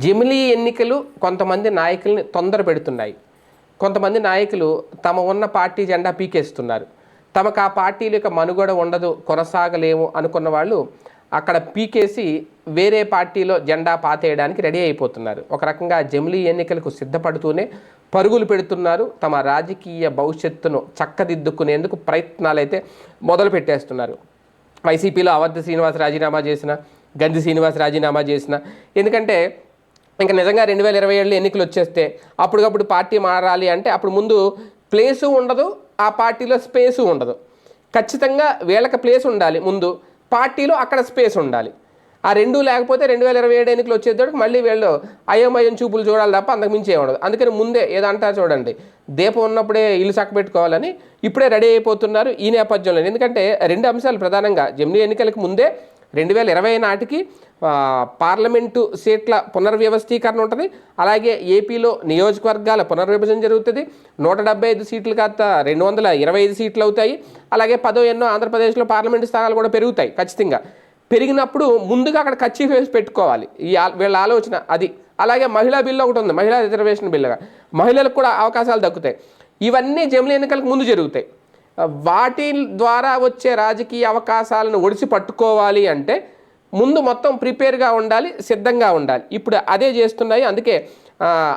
జమిలీ ఎన్నికలు కొంతమంది నాయకుల్ని తొందర పెడుతున్నాయి. కొంతమంది నాయకులు తమ ఉన్న పార్టీ జెండా పీకేస్తున్నారు. తమకు ఆ పార్టీల యొక్క మనుగడ ఉండదు కొనసాగలేము అనుకున్న వాళ్ళు అక్కడ పీకేసి వేరే పార్టీలో జెండా పాతేయడానికి రెడీ అయిపోతున్నారు. ఒక రకంగా జమిలీ ఎన్నికలకు సిద్ధపడుతూనే పరుగులు పెడుతున్నారు. తమ రాజకీయ భవిష్యత్తును చక్కదిద్దుకునేందుకు ప్రయత్నాలు అయితే మొదలు పెట్టేస్తున్నారు వైసీపీలో అవంతి శ్రీనివాస్ రాజీనామా చేసిన గంధి శ్రీనివాస్ రాజీనామా చేసిన. ఎందుకంటే ఇంకా నిజంగా రెండు వేల ఇరవై ఏళ్ళు ఎన్నికలు వచ్చేస్తే అప్పటికప్పుడు పార్టీ మారాలి అంటే అప్పుడు ముందు ప్లేసు ఉండదు ఆ పార్టీలో స్పేసు ఉండదు. ఖచ్చితంగా వీళ్ళకి ప్లేస్ ఉండాలి ముందు పార్టీలో అక్కడ స్పేస్ ఉండాలి. ఆ రెండు లేకపోతే రెండు వేల ఇరవై ఏడు ఎన్నికలు వచ్చేటప్పటికి మళ్ళీ వీళ్ళు అయోమయం చూపులు చూడాలి తప్ప అంతకుమించి ఏమి ఉండదు అందుకని ముందే ఏదంటారు చూడండి దీపం ఉన్నప్పుడే ఇల్లు చక్కబెట్టుకోవాలని ఇప్పుడే రెడీ అయిపోతున్నారు ఈ నేపథ్యంలో ఎందుకంటే రెండు అంశాలు ప్రధానంగా జమిలీ ఎన్నికలకు ముందే రెండు వేల ఇరవై నాటికి పార్లమెంటు సీట్ల పునర్వ్యవస్థీకరణ ఉంటుంది. అలాగే ఏపీలో నియోజకవర్గాల పునర్విభజన జరుగుతుంది. నూట డెబ్బై ఐదు సీట్లు కాస్త రెండు వందల ఇరవై ఐదు సీట్లు అవుతాయి. అలాగే పదో ఎన్నో ఆంధ్రప్రదేశ్లో పార్లమెంటు స్థానాలు కూడా పెరుగుతాయి ఖచ్చితంగా. పెరిగినప్పుడు ముందుగా అక్కడ ఖచ్చి ఫేస్ పెట్టుకోవాలి. ఈ వీళ్ళ ఆలోచన అది. అలాగే మహిళా బిల్లు ఒకటి ఉంది మహిళా రిజర్వేషన్ బిల్లుగా. మహిళలకు కూడా అవకాశాలు దక్కుతాయి. ఇవన్నీ జమిలీ ఎన్నికలకు ముందు జరుగుతాయి. వాటి ద్వారా వచ్చే రాజకీయ అవకాశాలను ఒడిసి పట్టుకోవాలి అంటే ముందు మొత్తం ప్రిపేర్గా ఉండాలి సిద్ధంగా ఉండాలి. ఇప్పుడు అదే చేస్తున్నాయి. అందుకే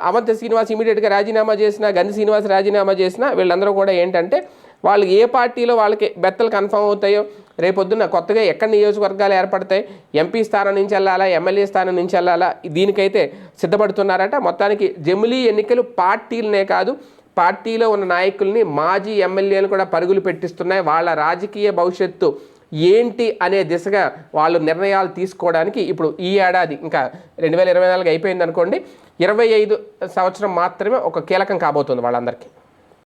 అవంత శ్రీనివాస్ ఇమీడియట్గా రాజీనామా చేసిన గంధి శ్రీనివాస్ రాజీనామా చేసిన వీళ్ళందరూ కూడా ఏంటంటే వాళ్ళు ఏ పార్టీలో వాళ్ళకి బెత్తలు కన్ఫర్మ్ అవుతాయో రేపొద్దున కొత్తగా ఎక్కడ నియోజకవర్గాలు ఏర్పడతాయి ఎంపీ స్థానం నుంచి వెళ్ళాలా ఎమ్మెల్యే స్థానం నుంచి వెళ్ళాలా దీనికైతే సిద్ధపడుతున్నారట. మొత్తానికి జమిలీ ఎన్నికలు పార్టీలనే కాదు పార్టీలో ఉన్న నాయకుల్ని మాజీ ఎమ్మెల్యేలు కూడా పరుగులు పెట్టిస్తున్నాయి. వాళ్ళ రాజకీయ భవిష్యత్తు ఏంటి అనే దిశగా వాళ్ళు నిర్ణయాలు తీసుకోవడానికి ఇప్పుడు ఈ ఏడాది ఇంకా రెండు వేల ఇరవై నాలుగు అయిపోయింది అనుకోండి ఇరవై ఐదు సంవత్సరం మాత్రమే ఒక కీలకం కాబోతుంది వాళ్ళందరికీ.